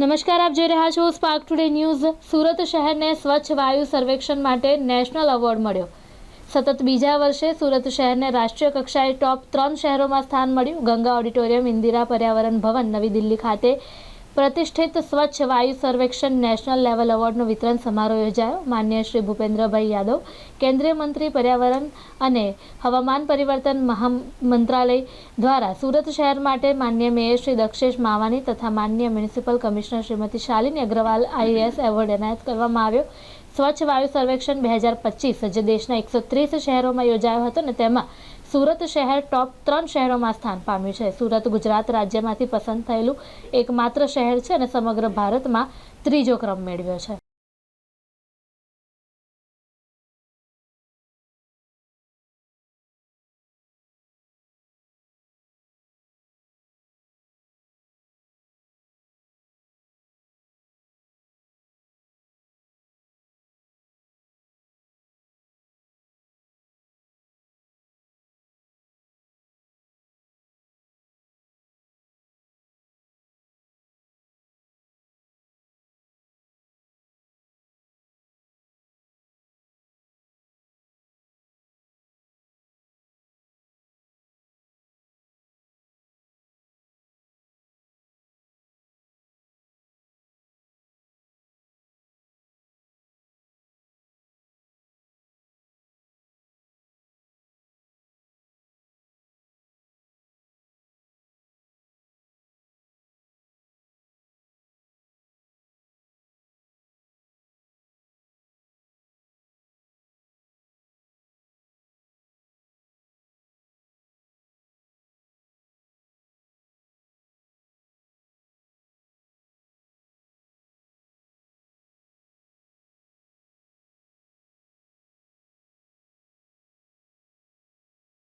નમસ્કાર, આપ જોઈ રહ્યા છો સ્પાર્ક ટુડે ન્યૂઝ સુરત શહેરને સ્વચ્છ વાયુ સર્વેક્ષણ માટે નેશનલ એવોર્ડ મળ્યો. સતત બીજા વર્ષે સુરત શહેરને રાષ્ટ્રીય કક્ષાએ ટોપ ત્રણ શહેરોમાં સ્થાન મળ્યું. ગંગા ઓડિટોરિયમ, ઇન્દિરા પર્યાવરણ ભવન, નવી દિલ્હી ખાતે પ્રતિષ્ઠિત સ્વચ્છ વાયુ સર્વેક્ષણ નેશનલ લેવલ એવોર્ડનો વિતરણ સમારોહ યોજાયો. માન્ય શ્રી ભૂપેન્દ્રભાઈ યાદવ, કેન્દ્રીય મંત્રી પર્યાવરણ અને હવામાન પરિવર્તન મહા મંત્રાલય દ્વારા સુરત શહેર માટે માન્ય મેયર શ્રી દક્ષેશ માવાની તથા માન્ય municipal commissioner Shrimati Shalini Agrawal IAS award એનાયત કરવામાં આવ્યો. સ્વચ્છ વાયુ સર્વેક્ષણ બે હજાર પચીસ જે દેશના એકસો ત્રીસ શહેરોમાં યોજાયો હતો અને તેમાં સુરત શહેર ટોપ ત્રણ શહેરોમાં સ્થાન પામ્યું છે. સુરત ગુજરાત રાજ્યમાંથી પસંદ થયેલું એકમાત્ર શહેર છે અને સમગ્ર ભારતમાં ત્રીજો ક્રમ મેળવ્યો છે.